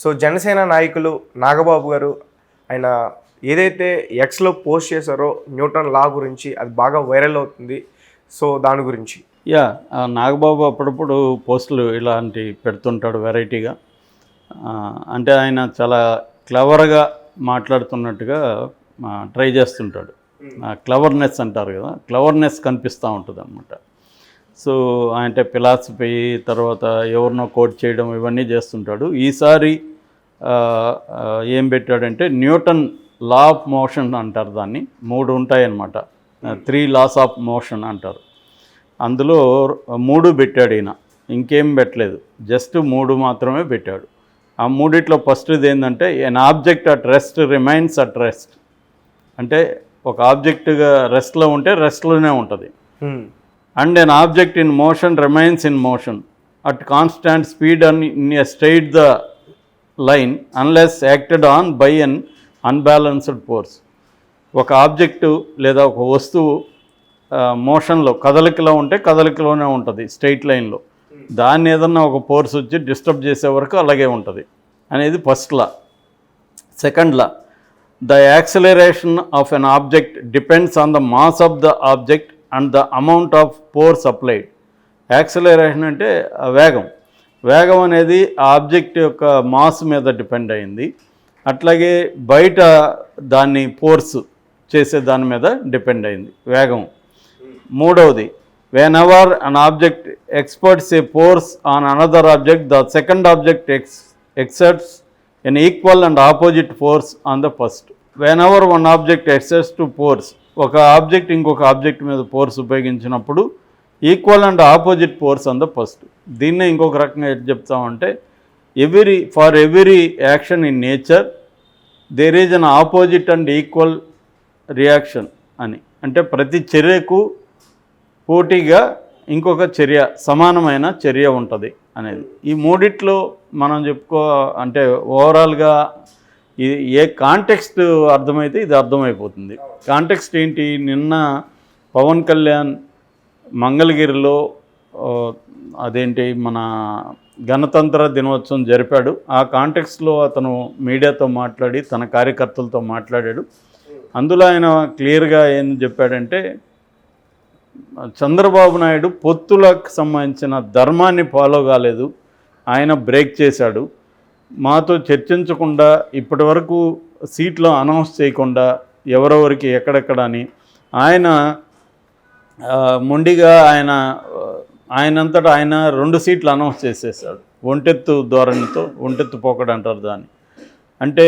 So Janasena నాయకులు నాగబాబు గారు ఆయన ఏదైతే ఎక్స్లో పోస్ట్ చేశారో న్యూటన్ లా గురించి అది బాగా వైరల్ అవుతుంది. సో దాని గురించి. యా నాగబాబు అప్పుడప్పుడు పోస్టులు ఇలాంటి పెడుతుంటాడు వెరైటీగా. అంటే ఆయన చాలా క్లవర్గా మాట్లాడుతున్నట్టుగా ట్రై చేస్తుంటాడు. క్లవర్నెస్ అంటారు కదా క్లవర్నెస్ కనిపిస్తూ ఉంటుంది అనమాట సో అంటే ఫిలాసఫీ తర్వాత ఎవరినో కోట్ చేయడం ఇవన్నీ చేస్తుంటాడు. ఈసారి ఏం పెట్టాడంటే న్యూటన్ లా ఆఫ్ మోషన్ అంటారు దాన్ని. మూడు ఉంటాయన్నమాట. త్రీ లాస్ ఆఫ్ మోషన్ అంటారు. అందులో మూడు పెట్టాడు ఈయన. ఇంకేం పెట్టలేదు. జస్ట్ మూడు మాత్రమే పెట్టాడు. ఆ మూడిట్లో ఫస్ట్ది ఏంటంటే an object at rest remains at rest అంటే ఒక ఆబ్జెక్ట్గా రెస్ట్లో ఉంటే రెస్ట్లోనే ఉంటుంది. And an object in motion remains in motion at constant speed and in a straight the line unless acted on by an unbalanced force ఒక object లేదా ఒక వస్తువు మోషన్లో కదలికలో ఉంటే కదలికలోనే ఉంటుంది స్ట్రైట్ లైన్లో దాన్ని ఏదన్నా ఒక ఫోర్స్ వచ్చి డిస్టర్బ్ చేసే వరకు అలాగే ఉంటుంది. అనేది first law second law the acceleration of an object depends on the mass of the object and the amount of force applied acceleration అంటే వేగం. వేగం అనేది ఆ ఆబ్జెక్ట్ యొక్క మాస్ మీద డిపెండ్ అయింది. అట్లాగే బయట దాన్ని ఫోర్స్ చేసే దాని మీద డిపెండ్ అయింది వేగం. మూడవది whenever an object exerts a force on another object the second object ex exerts an equal and opposite force on the first whenever one object excess to force ఒక ఆబ్జెక్ట్ ఇంకొక object మీద force ఉపయోగించినప్పుడు equal and opposite force on the first. దీన్నే ఇంకొక రకంగా ఎట్ చెప్తామంటే every for every action in nature there is an opposite and equal reaction అని. అంటే ప్రతి చర్యకు పోటీగా ఇంకొక చర్య సమానమైన చర్య ఉంటుంది అనేది. ఈ మూడిట్లో మనం చెప్పుకో అంటే ఓవరాల్గా ఇది ఏ కాంటెక్స్ట్ అర్థమైతే ఇది అర్థమైపోతుంది. కాంటెక్స్ట్ ఏంటి? నిన్న పవన్ కళ్యాణ్ మంగళగిరిలో అదేంటి మన గణతంత్ర దినోత్సవం జరిపాడు. ఆ కాంటెక్స్లో అతను మీడియాతో మాట్లాడి తన కార్యకర్తలతో మాట్లాడాడు. అందులో ఆయన క్లియర్గా ఏం చెప్పాడంటే చంద్రబాబు నాయుడు పొత్తులకు సంబంధించిన ధర్మాన్ని ఫాలో కాలేదు. ఆయన బ్రేక్ చేశాడు. మాతో చర్చించకుండా ఇప్పటి వరకు సీట్లు అనౌన్స్ చేయకుండా ఎవరెవరికి ఎక్కడెక్కడ అని ఆయన మొండిగా ఆయన ఆయనంతటా ఆయన రెండు సీట్లు అనౌన్స్ చేసేసాడు ఒంటెత్తు ధోరణితో ఒంటెత్తు పోకడు అంటారు దాన్ని. అంటే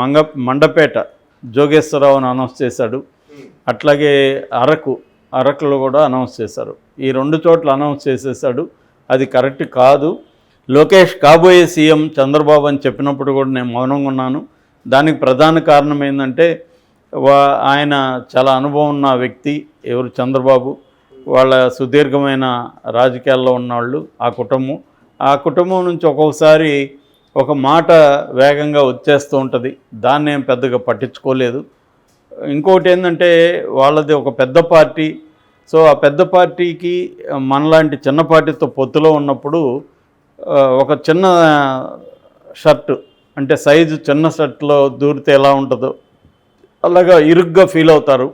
మంగ మండపేట జోగేశ్వరరావుని అనౌన్స్ చేశాడు. అట్లాగే అరకు అరకులో కూడా అనౌన్స్ చేశారు. ఈ రెండు చోట్ల అనౌన్స్ చేసేసాడు అది కరెక్ట్ కాదు. లోకేష్ కాబోయే సీఎం చంద్రబాబు అని చెప్పినప్పుడు కూడా నేను మౌనంగా ఉన్నాను. దానికి ప్రధాన కారణం ఏంటంటే ఆయన చాలా అనుభవం ఉన్న వ్యక్తి ఎవరు? చంద్రబాబు. వాళ్ళ సుదీర్ఘమైన రాజకీయాల్లో ఉన్నవాళ్ళు ఆ కుటుంబం. ఆ కుటుంబం నుంచి ఒక్కొక్కసారి ఒక మాట వేగంగా వచ్చేస్తూ ఉంటుంది. దాన్ని ఏం పెద్దగా పట్టించుకోలేదు. ఇంకోటి ఏంటంటే వాళ్ళది ఒక పెద్ద పార్టీ. సో ఆ పెద్ద పార్టీకి మనలాంటి చిన్న పార్టీతో పొత్తులో ఉన్నప్పుడు ఒక చిన్న షర్ట్ అంటే సైజు చిన్న షర్ట్లో దూరితే ఎలా ఉంటుందో అలాగా ఇరుగ్గా ఫీల్ అవుతారు.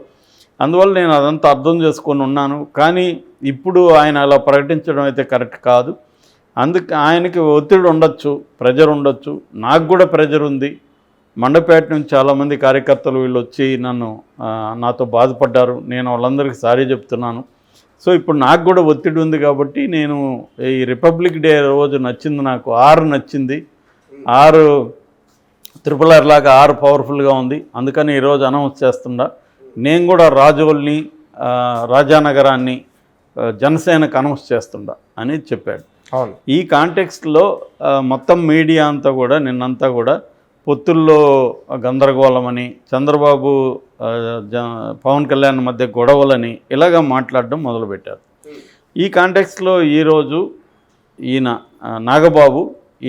అందువల్ల నేను అదంతా అర్థం చేసుకొని ఉన్నాను. కానీ ఇప్పుడు ఆయన అలా ప్రకటించడం అయితే కరెక్ట్ కాదు. అందుకు ఆయనకి ఒత్తిడి ఉండొచ్చు ప్రెజర్ ఉండొచ్చు. నాకు కూడా ప్రెజర్ ఉంది. మండపేట నుంచి చాలామంది కార్యకర్తలు వీళ్ళు వచ్చి నన్ను నాతో బాధపడ్డారు. నేను వాళ్ళందరికీ సారీ చెప్తున్నాను. సో ఇప్పుడు నాకు కూడా ఒత్తిడి ఉంది కాబట్టి నేను ఈ రిపబ్లిక్ డే రోజు నచ్చింది నాకు. ఆరు నచ్చింది. ఆరు త్రిపుల్ ఆర్ లాగా ఆరు పవర్ఫుల్గా ఉంది. అందుకని ఈరోజు అనౌన్స్ చేస్తుండా. నేను కూడా రాజోల్ని రాజానగరాన్ని జనసేనకు అనౌన్స్ చేస్తుండా అని చెప్పాడు. ఈ కాంటెక్స్ట్లో మొత్తం మీడియా అంతా కూడా నిన్నంతా కూడా పొత్తుల్లో గందరగోళమని చంద్రబాబు పవన్ కళ్యాణ్ మధ్య గొడవలని ఇలాగా మాట్లాడడం మొదలుపెట్టారు. ఈ కాంటెక్స్లో ఈరోజు ఈయన నాగబాబు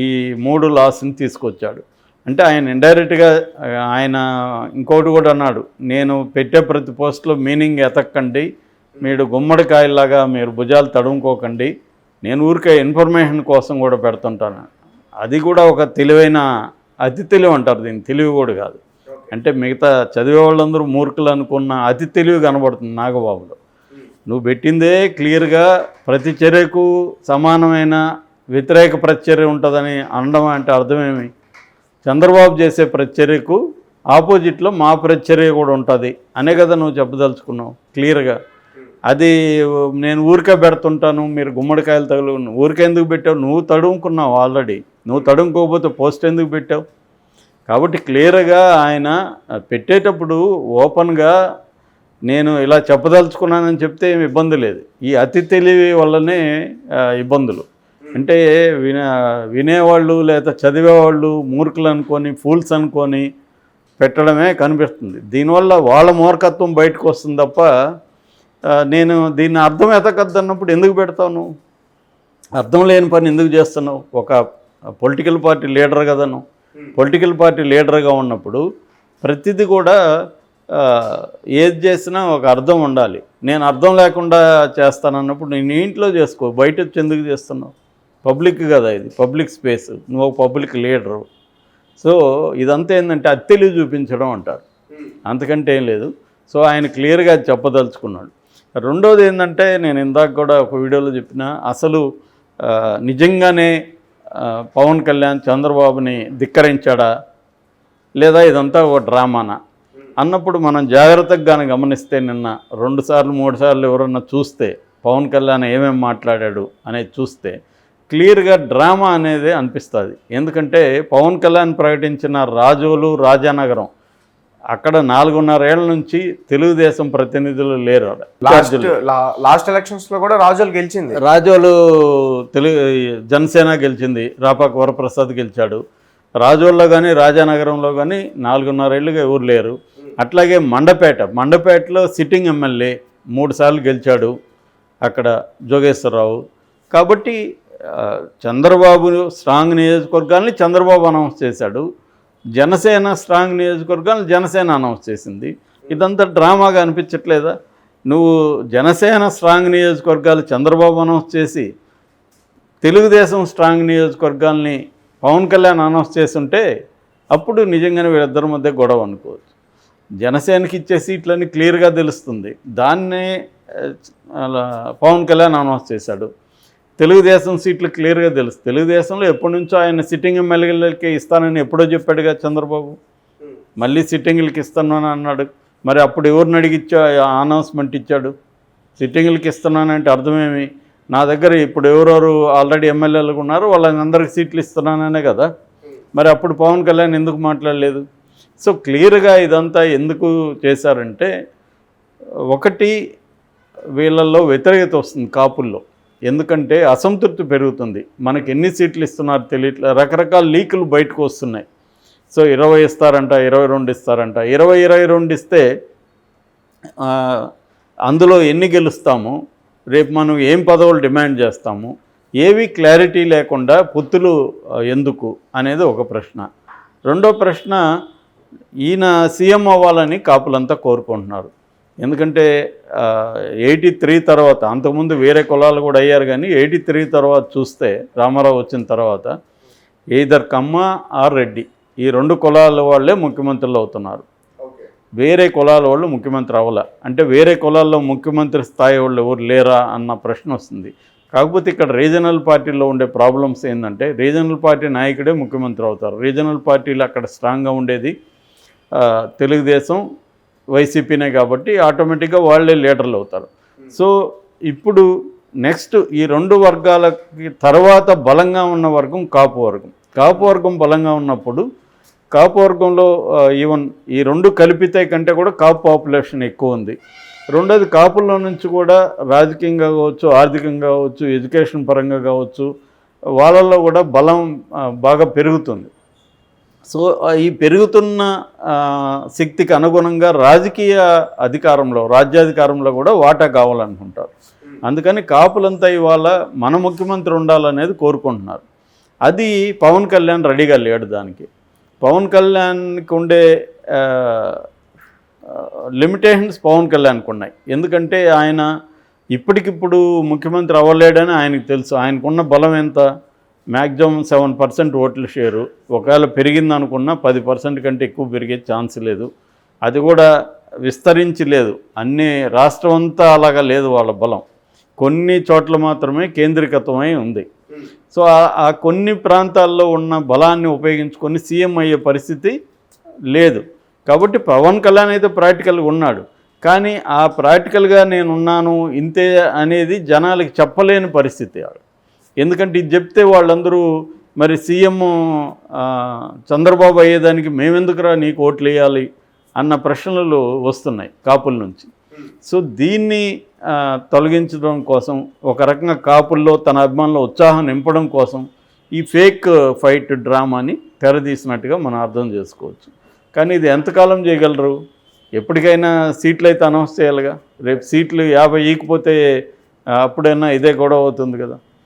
ఈ మూడు లాస్ని తీసుకొచ్చాడు. అంటే ఆయన ఇండైరెక్ట్గా ఆయన ఇంకోటి కూడా అన్నాడు నేను పెట్టే ప్రతి పోస్ట్లో మీనింగ్ ఎతక్కండి మీరు గుమ్మడికాయలాగా మీరు భుజాలు తడుముకోకండి నేను ఊరికే ఇన్ఫర్మేషన్ కోసం కూడా పెడుతుంటాను. అది కూడా ఒక తెలివైన అతి తెలివి అంటారు దీన్ని తెలివి కూడా కాదు. అంటే మిగతా చదివే వాళ్ళందరూ మూర్ఖులు అనుకున్న అతి తెలివి కనబడుతుంది నాగబాబులో. నువ్వు పెట్టిందే క్లియర్గా ప్రతి చర్యకు సమానమైన వ్యతిరేక ప్రతిచర్య ఉంటుందని అనడం అంటే అర్థమేమి? చంద్రబాబు చేసే ప్రతిచర్యకు ఆపోజిట్లో మా ప్రతిచర్య కూడా ఉంటుంది. అనే కదా నువ్వు చెప్పదలుచుకున్నావు. క్లియర్గా. అది నేను ఊరికే పెడుతుంటాను మీరు గుమ్మడికాయలు తగులు ఊరికే ఎందుకు పెట్టావు? నువ్వు తడుముకున్నావు ఆల్రెడీ. నువ్వు తడుముకోకపోతే పోస్ట్ ఎందుకు పెట్టావు? కాబట్టి క్లియర్గా ఆయన పెట్టేటప్పుడు ఓపెన్గా నేను ఇలా చెప్పదలుచుకున్నానని చెప్తే ఏమి ఇబ్బంది లేదు. ఈ అతి తెలివి వల్లనే ఇబ్బందులు. అంటే విన వినేవాళ్ళు లేదా చదివేవాళ్ళు మూర్ఖులు అనుకొని ఫూల్స్ అనుకొని పెట్టడమే కనిపిస్తుంది. దీనివల్ల వాళ్ళ మూర్ఖత్వం బయటకు వస్తుంది తప్ప నేను దీన్ని అర్థం ఎతకద్దు అన్నప్పుడు ఎందుకు పెడతావు నువ్వు అర్థం లేని పని ఎందుకు చేస్తున్నావు? ఒక పొలిటికల్ పార్టీ లీడర్ కదా నువ్వు పొలిటికల్ పార్టీ లీడర్గా ఉన్నప్పుడు ప్రతిదీ కూడా ఏది చేసినా ఒక అర్థం ఉండాలి. నేను అర్థం లేకుండా చేస్తానన్నప్పుడు నేను ఇంట్లో చేసుకో బయట వచ్చి ఎందుకు చేస్తున్నావు? పబ్లిక్ కదా ఇది పబ్లిక్ స్పేస్. నువ్వు ఒక పబ్లిక్ లీడరు. సో ఇదంతా ఏంటంటే అత్తెలివి చూపించడం అంటారు. అంతకంటే ఏం లేదు. సో ఆయన క్లియర్గా చెప్పదలుచుకున్నాడు. రెండోది ఏంటంటే నేను ఇందాక కూడా ఒక వీడియోలో చెప్పిన అసలు నిజంగానే పవన్ కళ్యాణ్ చంద్రబాబుని ధిక్కరించాడా? లేదా ఇదంతా ఒక డ్రామానా? అన్నప్పుడు మనం జాగ్రత్తగా కానీ గమనిస్తే నిన్న రెండు సార్లు మూడు సార్లు ఎవరన్నా చూస్తే పవన్ కళ్యాణ్ ఏమేమి మాట్లాడాడు అనేది చూస్తే క్లియర్గా డ్రామా అనేది అనిపిస్తుంది. ఎందుకంటే పవన్ కళ్యాణ్ ప్రకటించిన రాజోలు రాజానగరం అక్కడ నాలుగున్నరేళ్ళ నుంచి తెలుగుదేశం ప్రతినిధులు లేరు. లాస్ట్ లాస్ట్ ఎలక్షన్స్లో కూడా రాజులు గెలిచింది. రాజోలు తెలుగు జనసేన గెలిచింది రాపాక వరప్రసాద్ గెలిచాడు. రాజోల్లో కానీ రాజానగరంలో కానీ నాలుగున్నరేళ్ళుగా ఎవరు లేరు. అట్లాగే మండపేట మండపేటలో సిట్టింగ్ ఎమ్మెల్యే మూడు సార్లు గెలిచాడు అక్కడ జోగేశ్వరరావు. కాబట్టి చంద్రబాబు స్ట్రాంగ్ నియోజకవర్గాల్ని చంద్రబాబు అనౌన్స్ చేశాడు. జనసేన స్ట్రాంగ్ నియోజకవర్గాన్ని జనసేన అనౌన్స్ చేసింది. ఇదంతా డ్రామాగా అనిపించట్లేదా? నువ్వు జనసేన స్ట్రాంగ్ నియోజకవర్గాలు చంద్రబాబు అనౌన్స్ చేసి తెలుగుదేశం స్ట్రాంగ్ నియోజకవర్గాల్ని పవన్ కళ్యాణ్ అనౌన్స్ చేస్తుంటే అప్పుడు నిజంగానే వీళ్ళిద్దరి మధ్య గొడవ అనుకోవచ్చు. జనసేనకి ఇచ్చే సీట్లని క్లియర్గా తెలుస్తుంది. దాన్నే అలా పవన్ కళ్యాణ్ అనౌన్స్ చేశాడు. తెలుగుదేశం సీట్లు క్లియర్గా తెలుసు. తెలుగుదేశంలో ఎప్పటి నుంచో ఆయన సిట్టింగ్ ఎమ్మెల్యేలకి ఇస్తానని ఎప్పుడో చెప్పాడుగా చంద్రబాబు. మళ్ళీ సిట్టింగ్లకి ఇస్తున్నాను అన్నాడు. మరి అప్పుడు ఎవరిని అడిగి ఇచ్చా అనౌన్స్మెంట్ ఇచ్చాడు. సిట్టింగ్లకి ఇస్తున్నానంటే అర్థమేమి? నా దగ్గర ఇప్పుడు ఎవరెవరు ఆల్రెడీ ఎమ్మెల్యేలు ఉన్నారు అందరికి సీట్లు ఇస్తున్నాననే కదా. మరి అప్పుడు పవన్ కళ్యాణ్ ఎందుకు మాట్లాడలేదు? సో క్లియర్గా ఇదంతా ఎందుకు చేశారంటే ఒకటి వీళ్ళల్లో వ్యతిరేకత వస్తుంది కాపుల్లో. ఎందుకంటే అసంతృప్తి పెరుగుతుంది. మనకి ఎన్ని సీట్లు ఇస్తున్నారు తెలియట్లే. రకరకాల లీకులు బయటకు వస్తున్నాయి. సో ఇరవై ఇస్తారంట ఇరవై రెండు ఇస్తారంట. ఇరవై ఇరవై రెండు ఇస్తే అందులో ఎన్ని గెలుస్తాము? రేపు మనం ఏం పదవులు డిమాండ్ చేస్తాము? ఏవి క్లారిటీ లేకుండా పొత్తులు ఎందుకు అనేది ఒక ప్రశ్న. రెండో ప్రశ్న ఈయన సీఎం అవ్వాలని కాపులంతా కోరుకుంటున్నారు. ఎందుకంటే ఎయిటీ త్రీ తర్వాత అంతకుముందు వేరే కులాలు కూడా అయ్యారు కానీ ఎయిటీ త్రీ తర్వాత చూస్తే రామారావు వచ్చిన తర్వాత ఎయిదర్ కమ్మ ఆర్ రెడ్డి ఈ రెండు కులాల వాళ్ళే ముఖ్యమంత్రులు అవుతున్నారు. వేరే కులాల వాళ్ళు ముఖ్యమంత్రి అవ్వాల. అంటే వేరే కులాల్లో ముఖ్యమంత్రి స్థాయి వాళ్ళు ఎవరు లేరా అన్న ప్రశ్న వస్తుంది. కాకపోతే ఇక్కడ రీజనల్ పార్టీలో ఉండే ప్రాబ్లమ్స్ ఏంటంటే రీజనల్ పార్టీ నాయకుడే ముఖ్యమంత్రి అవుతారు. రీజనల్ పార్టీలు అక్కడ స్ట్రాంగ్గా ఉండేది తెలుగుదేశం వైసీపీనే కాబట్టి ఆటోమేటిక్గా వాళ్ళే లీడర్లు అవుతారు. సో ఇప్పుడు నెక్స్ట్ ఈ రెండు వర్గాలకి తర్వాత బలంగా ఉన్న వర్గం కాపు వర్గం. కాపు వర్గం బలంగా ఉన్నప్పుడు కాపు వర్గంలో ఈవెన్ ఈ రెండు కలిపితే కంటే కూడా కాపు పాపులేషన్ ఎక్కువ ఉంది. రెండోది కాపుల్లో నుంచి కూడా రాజకీయంగా కావచ్చు ఆర్థికంగా కావచ్చు ఎడ్యుకేషన్ పరంగా కావచ్చు వాళ్ళల్లో కూడా బలం బాగా పెరుగుతుంది. సో ఈ పెరుగుతున్న శక్తికి అనుగుణంగా రాజకీయ అధికారంలో రాజ్యాధికారంలో కూడా వాటా కావాలనుకుంటారు. అందుకని కాపులంతా ఇవాళ మన ముఖ్యమంత్రి ఉండాలనేది కోరుకుంటున్నారు. అది పవన్ కళ్యాణ్ రెడీగా లేడు దానికి. పవన్ కళ్యాణ్కి ఉండే లిమిటేషన్స్ పవన్ కళ్యాణ్కి ఉన్నాయి. ఎందుకంటే ఆయన ఇప్పటికిప్పుడు ముఖ్యమంత్రి అవ్వలేడని ఆయనకు తెలుసు. ఆయనకున్న బలం ఎంత? మ్యాక్సిమం సెవెన్ పర్సెంట్ ఓట్ల షేరు. ఒకవేళ పెరిగిందనుకున్నా పది పర్సెంట్ కంటే ఎక్కువ పెరిగే ఛాన్స్ లేదు. అది కూడా విస్తరించి లేదు అన్ని రాష్ట్రం అంతా అలాగా లేదు వాళ్ళ బలం. కొన్ని చోట్ల మాత్రమే కేంద్రీకృతమై ఉంది. సో ఆ- కొన్ని ప్రాంతాల్లో ఉన్న బలాన్ని ఉపయోగించుకొని సీఎం అయ్యే పరిస్థితి లేదు. కాబట్టి పవన్ కళ్యాణ్ అయితే ప్రాక్టికల్గా ఉన్నాడు. కానీ ఆ ప్రాక్టికల్గా నేను ఉన్నాను ఇంతే అనేది జనాలకి చెప్పలేని పరిస్థితి ఆడు. ఎందుకంటే ఇది చెప్తే వాళ్ళందరూ మరి సీఎం చంద్రబాబు అయ్యేదానికి మేమెందుకురా నీకు ఓట్లు వేయాలి అన్న ప్రశ్నలు వస్తున్నాయి కాపుల నుంచి. సో దీన్ని తొలగించడం కోసం ఒక రకంగా కాపుల్లో తన అభిమానుల ఉత్సాహం నింపడం కోసం ఈ ఫేక్ ఫైట్ డ్రామాని తెరదీసినట్టుగా మనం అర్థం చేసుకోవచ్చు. కానీ ఇది ఎంతకాలం చేయగలరు? ఎప్పటికైనా సీట్లు అయితే అనౌన్స్ చేయాలిగా? రేపు సీట్లు యాభై ఈకపోతే అప్పుడైనా ఇదే గొడవ అవుతుంది కదా?